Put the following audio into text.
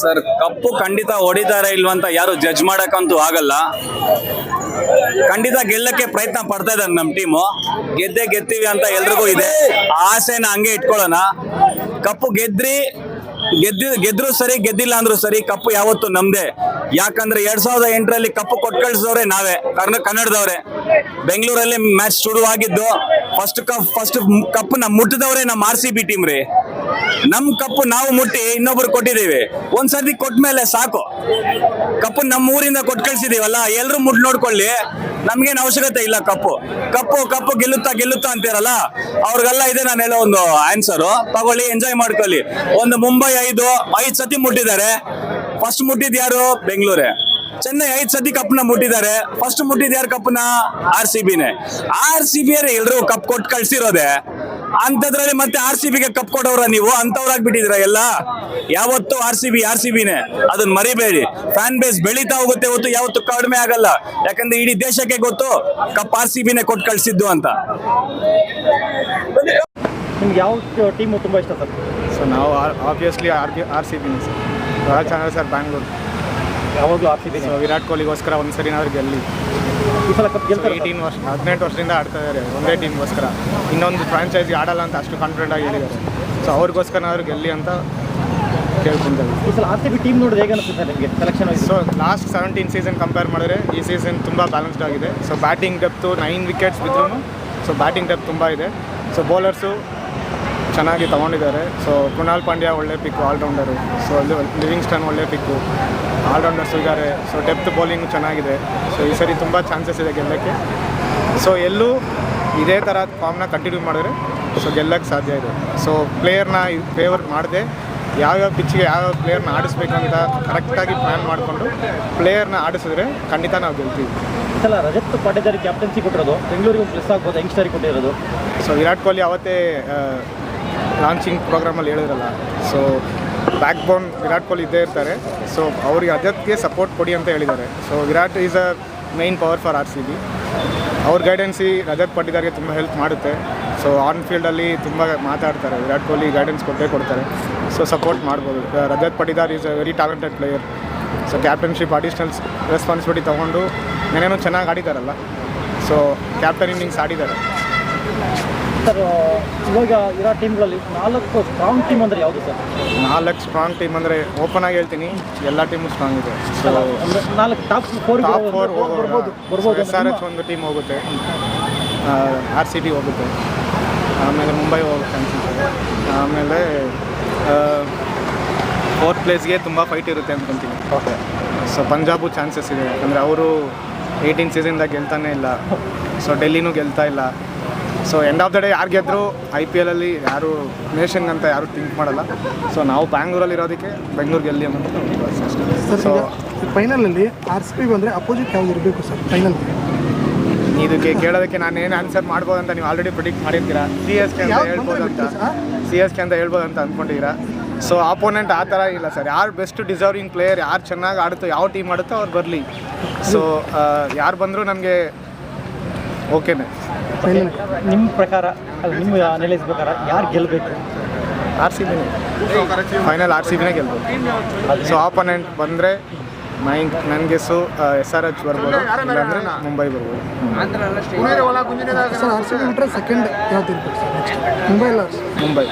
Sir, ಕಪ್ಪು ಖಂಡಿತ ಹೊಡಿತಾರೆ ಇಲ್ವಂತ ಯಾರು ಜಡ್ಜ್ ಮಾಡಕ್ಕಂತೂ ಆಗಲ್ಲ. ಖಂಡಿತ ಗೆಲ್ಲಕ್ಕೆ ಪ್ರಯತ್ನ ಪಡ್ತಾ ಇದ್ದಾರೆ ನಮ್ಮ ಟೀಮು. ಗೆದ್ದೆ ಗೆದ್ದೀವಿ ಅಂತ ಎಲ್ರಿಗೂ ಇದೆ. ಆಸೆನ ಹಂಗೆ ಇಟ್ಕೊಳ್ಳೋಣ. ಕಪ್ಪು ಗೆದ್ರಿ, ಗೆದ್ದು, ಗೆದ್ರು ಸರಿ, ಗೆದ್ದಿಲ್ಲ ಅಂದ್ರು ಸರಿ, ಕಪ್ಪು ಯಾವತ್ತು ನಮ್ದೆ. ಯಾಕಂದ್ರೆ ಎರಡ್ ಸಾವಿರದ ಎಂಟರಲ್ಲಿ ಕಪ್ಪು ಕೊಟ್ಟು ಕಳ್ಸಿದವ್ರೆ ನಾವೇ. ಕರ್ನ, ಕನ್ನಡದವ್ರೆ. ಬೆಂಗಳೂರಲ್ಲಿ ಮ್ಯಾಚ್ ಶುರುವಾಗಿದ್ದು ಫಸ್ಟ್ ಕಪ್ ಫಸ್ಟ್ ಕಪ್ ನಮ್ಮ ಮುಟ್ಟಿದವ್ರೆ ನಮ್ಮ ಆರ್ ಸಿ ಬಿ ಟೀಮ್ ರೀ. ನಮ್ ಕಪ್ಪು ನಾವು ಮುಟ್ಟಿ ಇನ್ನೊಬ್ರು ಕೊಟ್ಟಿದೀವಿ ಕೊಟ್ಟ ಮೇಲೆ ಸಾಕು. ಕಪ್ಪು ನಮ್ಮ ಊರಿಂದ ಕೊಟ್ಟು ಕಳ್ಸಿದೀವಲ್ಲ, ಎಲ್ರು ಮುಟ್ ನೋಡ್ಕೊಳ್ಳಿ. ನಮ್ಗೇನು ಅವಶ್ಯಕತೆ ಇಲ್ಲ ಕಪ್ಪು. ಕಪ್ಪು ಕಪ್ಪು ಗೆಲ್ಲುತ್ತಾ ಗೆಲ್ಲುತ್ತಾ ಅಂತೀರಲ್ಲ, ಅವ್ರಿಗೆಲ್ಲ ಇದೆ ನಾನು ಹೇಳೋ ಒಂದು ಆನ್ಸರು ತಗೊಳ್ಳಿ ಎಂಜಾಯ್ ಮಾಡ್ಕೊಳ್ಳಿ. ಒಂದು ಮುಂಬೈ ಐದು ಐದು ಸತಿ ಮುಟ್ಟಿದ್ದಾರೆ. ಫಸ್ಟ್ ಮುಟ್ಟಿದ್ ಯಾರು? ಬೆಂಗಳೂರೇ. ಚೆನ್ನೈ ಐದ್ ಸತಿ ಕಪ್ನ ಮುಟ್ಟಿದ್ದಾರೆ. ಫಸ್ಟ್ ಮುಟ್ಟಿದ್ ಯಾರು ಕಪ್ನ? ಆರ್ ಸಿ ಬಿನೇ ಆರ್ ಸಿ ಬಿ ಎಲ್ರು ಕಪ್ ಕೊಟ್ಟು ಕಳ್ಸಿರೋದೆ ಅಂತದ್ರಲ್ಲಿ ಮತ್ತೆ ಆರ್ ಸಿ ಬಿಗೆ ಕಪ್ ಕೊಡೋರ ನೀವು? ಅಂತವ್ರಾಗ್ಬಿಟ್ಟಿದ್ರ ಎಲ್ಲ? ಯಾವತ್ತು R C B R C ಬಿನೇ ಅದನ್ನ ಮರಿಬೇಡಿ. ಫ್ಯಾನ್ ಬೇಸ್ ಬೆಳೀತಾ ಹೋಗುತ್ತೆ ಹೊತ್ತು ಯಾವತ್ತು ಕಡಿಮೆ ಆಗಲ್ಲ. ಯಾಕಂದ್ರೆ ಇಡೀ ದೇಶಕ್ಕೆ ಗೊತ್ತು ಕಪ್ ಆರ್ ಸಿ ಬಿನೇ ಕೊಟ್ಟು ಕಳ್ಸಿದ್ದು ಅಂತ. ನಿಮ್ಗೆ ಯಾವ ಟೀಮು ತುಂಬಾ ಇಷ್ಟ ಸರ್? ಸೊ ನಾವು ಆಬ್ವಿಯಸ್ಲಿ ಆರ್ ಆರ್ ಸಿ ಬಿನಿ ಸರ್. ಭಾಳ ಚೆನ್ನಾಗಿದೆ ಸರ್ ಬ್ಯಾಂಗ್ಳೂರು ಯಾವಾಗಲೂ ಸೊ ವಿರಾಟ್ ಕೊಹ್ಲಿಗೋಸ್ಕರ ಒಂದು ಸರಿನಾದ್ರು ಗೆಲ್ಲಿ. ಈ ಸಲ ಕಪ್ ಗೆಲ್ತಾರೆ? ಏಯ್ಟೀನ್ ವರ್ಷ ಹದಿನೆಂಟು ವರ್ಷದಿಂದ ಆಡ್ತಾ ಇದ್ದಾರೆ ಒಂದೇ ಟೀಮ್ಗೋಸ್ಕರ. ಇನ್ನೊಂದು ಫ್ರಾಂಚೈಸಿ ಆಡಲ್ಲ ಅಂತ ಅಷ್ಟು ಕಾನ್ಫಿಡೆಂಟ್ ಆಗಿ ಹೇಳಿದ್ದಾರೆ. ಸೊ ಅವ್ರಿಗೋಸ್ಕರನಾದ್ರು ಗೆಲ್ಲಿ ಅಂತ ಕೇಳ್ಕೊಂತೇವೆ ಈ ಸಲ ಆರ್ ಸಿ ಬಿ ಟೀಮ್ ನೋಡಿದ್ರೆ ಹೇಗೆ ಅನಿಸುತ್ತೆ ಸರ್ ನಿಮಗೆ selection so last seventeen season compare ಮಾಡಿದ್ರೆ ಈ ಸೀಸನ್ ತುಂಬ ಬ್ಯಾಲೆನ್ಸ್ಡ್ ಆಗಿದೆ. So batting depth nine wickets ಬಿದ್ದರೂ ಸೊ ಬ್ಯಾಟಿಂಗ್ ಡೆಪ್ ತುಂಬ ಇದೆ. ಸೊ ಬೌಲರ್ಸು ಚೆನ್ನಾಗಿ ತೊಗೊಂಡಿದ್ದಾರೆ. ಸೊ ಕುನಾಲ್ ಪಾಂಡ್ಯ ಒಳ್ಳೆ ಪಿಕ್ಕು ಆಲ್ರೌಂಡರು ಸೊ ಅಲ್ಲಿ ಲಿವಿಂಗ್ಸ್ಟನ್ ಒಳ್ಳೆ ಪಿಕ್ಕು ಆಲ್ರೌಂಡರ್ಸ್ ಇದ್ದಾರೆ. ಸೊ ಡೆಪ್ತ್ ಬೌಲಿಂಗ್ ಚೆನ್ನಾಗಿದೆ. ಸೊ ಈ ಸರಿ ತುಂಬ ಚಾನ್ಸಸ್ ಇದೆ ಗೆಲ್ಲಕ್ಕೆ. ಸೊ ಎಲ್ಲೂ ಇದೇ ಥರ ಫಾರ್ಮ್ನ ಕಂಟಿನ್ಯೂ ಮಾಡಿದ್ರೆ ಸೊ ಗೆಲ್ಲಕ್ಕೆ ಸಾಧ್ಯ ಇದೆ. ಸೊ ಪ್ಲೇಯರ್ನ ಫೇವರ್ ಮಾಡದೆ. ಯಾವ್ಯಾವ ಪಿಚ್ಗೆ ಯಾವ್ಯಾವ ಪ್ಲೇಯರ್ನ ಆಡಿಸ್ಬೇಕಂತ ಕರೆಕ್ಟಾಗಿ ಪ್ಲ್ಯಾನ್ ಮಾಡಿಕೊಂಡು ಪ್ಲೇಯರ್ನ ಆಡಿಸಿದ್ರೆ ಖಂಡಿತ ನಾವು ಗೆಲ್ತೀವಿ. ಸಲ ರಜತ್ ಪಾಟೇದಾರಿ ಕ್ಯಾಪ್ಟನ್ಸಿ ಕೊಟ್ಟಿರೋದು ಬೆಂಗಳೂರಿಗೆ ಪ್ಲಸ್ ಆಗ್ಬೋದು ಯಂಗ್ಸ್ಟರಿಗೆ ಕೊಟ್ಟಿರೋದು. ಸೊ ವಿರಾಟ್ ಕೊಹ್ಲಿ ಅವತ್ತೇ ಲಾಂಚಿಂಗ್ ಪ್ರೋಗ್ರಾಮಲ್ಲಿ ಹೇಳಿದ್ರಲ್ಲ. So backbone Virat Kohli ಇದ್ದೇ ಇರ್ತಾರೆ. ಸೊ ಅವ್ರಿಗೆ ಅದಕ್ಕೆ ಸಪೋರ್ಟ್ ಕೊಡಿ ಅಂತ ಹೇಳಿದ್ದಾರೆ. So Virat is a main power for R C B ಅವ್ರ ಗೈಡೆನ್ಸಿ ರಜತ್ ಪಟ್ಟಿದಾರ್ಗೆ ತುಂಬ ಹೆಲ್ಪ್ ಮಾಡುತ್ತೆ. ಸೊ ಆನ್ ಫೀಲ್ಡಲ್ಲಿ ತುಂಬ ಮಾತಾಡ್ತಾರೆ. ವಿರಾಟ್ ಕೊಹ್ಲಿ ಗೈಡೆನ್ಸ್ ಕೊಟ್ಟೇ ಕೊಡ್ತಾರೆ. ಸೊ ಸಪೋರ್ಟ್ ಮಾಡ್ಬೋದು. Rajat Patidar is a very talented player so captainship additional responsibility ತೊಗೊಂಡು ನೆನೇನು ಚೆನ್ನಾಗಿ ಆಡಿದಾರಲ್ಲ. ಸೊ ಕ್ಯಾಪ್ಟನ್ ಇನ್ನಿಂಗ್ಸ್ ಆಡಿದ್ದಾರೆ. ಸರ್ ಇವಾಗ ಇರೋ ಟೀಮ್ಗಳಲ್ಲಿ ನಾಲ್ಕು ಸ್ಟ್ರಾಂಗ್ ಟೀಮ್ ಅಂದರೆ ಯಾವುದು ಸರ್? ನಾಲ್ಕು ಸ್ಟ್ರಾಂಗ್ ಟೀಮ್ ಅಂದರೆ ಓಪನ್ ಆಗಿ ಹೇಳ್ತೀನಿ ಎಲ್ಲ ಟೀಮು ಸ್ಟ್ರಾಂಗ್ ಇದೆ. ಸೊ ನಾಲ್ಕು ಟಾಪ್ ಫೋರ್ ಟಾಪ್ ಫೋರ್ ಬರ್ಬೋದು ಬರ್ಬೋದು ಎಸ್ ಆರ್ ಎಚ್ ಒಂದು ಟೀಮ್ ಹೋಗುತ್ತೆ. ಆರ್ ಸಿ ಬಿ ಹೋಗುತ್ತೆ. ಆಮೇಲೆ ಮುಂಬೈ ಹೋಗುತ್ತೆ ಅನ್ಸುತ್ತೆ. ಆಮೇಲೆ ಫೋರ್ತ್ ಪ್ಲೇಸ್ಗೆ ತುಂಬ ಫೈಟ್ ಇರುತ್ತೆ ಅಂದ್ಕೊತೀನಿ ಓಕೆ ಸೊ ಪಂಜಾಬು ಚಾನ್ಸಸ್ ಇದೆ. ಯಾಕಂದರೆ ಅವರು ಏಯ್ಟೀನ್ ಸೀಸನ್ದಾಗ ಗೆಲ್ತಾನೆ ಇಲ್ಲ. ಸೊ ಡೆಲ್ಲಿನೂ ಗೆಲ್ತಾ ಇಲ್ಲ. So end of the day ಯಾರು ಗೆದ್ದರು ಐ ಪಿ ಎಲಲ್ಲಿ ಯಾರು ನೇಷನ್ ಅಂತ ಯಾರು ಥಿಂಕ್ ಮಾಡಲ್ಲ. ಸೊ ನಾವು ಬ್ಯಾಂಗ್ಳೂರಲ್ಲಿ ಇರೋದಕ್ಕೆ ಬೆಂಗಳೂರು ಗೆಲ್ಲಿ ಅನ್ನೋದು ಸೊ ಫೈನಲಲ್ಲಿ ಆರ್ ಸಿ ಬಿ ಬಂದರೆ ಅಪೋಸಿಟ್ ಯಾವ್ದು ಇರಬೇಕು ಸರ್ ಫೈನಲ್ ಇದಕ್ಕೆ ಕೇಳೋದಕ್ಕೆ ನಾನು ಏನು ಆನ್ಸರ್ ಮಾಡ್ಬೋದು ಅಂತ ನೀವು ಆಲ್ರೆಡಿ ಪ್ರಿಡಿಕ್ಟ್ ಮಾಡಿರ್ತೀರಾ? ಸಿ ಎಸ್ ಕೆ ಅಂತ ಹೇಳ್ಬೋದು ಅಂತ. ಸಿ ಎಸ್ ಕೆ ಅಂತ ಹೇಳ್ಬೋದು ಅಂತ ಅಂದ್ಕೊಂಡಿದ್ದೀರಾ ಸೊ ಆಪೋನೆಂಟ್ ಆ ಥರ ಇಲ್ಲ ಸರ್. ಯಾರು ಬೆಸ್ಟ್ ಡಿಸರ್ವಿಂಗ್ ಪ್ಲೇಯರ್ ಯಾರು ಚೆನ್ನಾಗಿ ಆಡುತ್ತೋ ಯಾವ ಟೀಮ್ ಆಡುತ್ತೋ ಅವ್ರು ಬರಲಿ. ಸೊ ಯಾರು ಬಂದರೂ ನಮಗೆ ಓಕೆನೆ ನಿಮ್ಮ ಪ್ರಕಾರ ಅಲ್ಲ ನಿಮ್ಮ ಅನಲೈಸ್ ಪ್ರಕಾರ ಯಾರು ಗೆಲ್ಲಬೇಕು ಆರ್ ಸಿ ಬಿನೇ ಫೈನಲ್ ಆರ್ ಸಿ ಬಿನೇ ಗೆಲ್ಬೋದು ಸೊ ಆಪೋನೆಂಟ್ ಬಂದರೆ ಮೈ ನನಗೆ ಸು ಎಸ್ ಆರ್ ಎಚ್ ಬರ್ಬೋದು. ಇಲ್ಲಾಂದರೆ ಮುಂಬೈ ಬರ್ಬೋದು. ಸರ್ ಆರ್ ಸಿ ಬಿ ಬಿಟ್ಟರೆ ಸೆಕೆಂಡ್ ಮುಂಬೈ ಇಲ್ಲ ಮುಂಬೈ.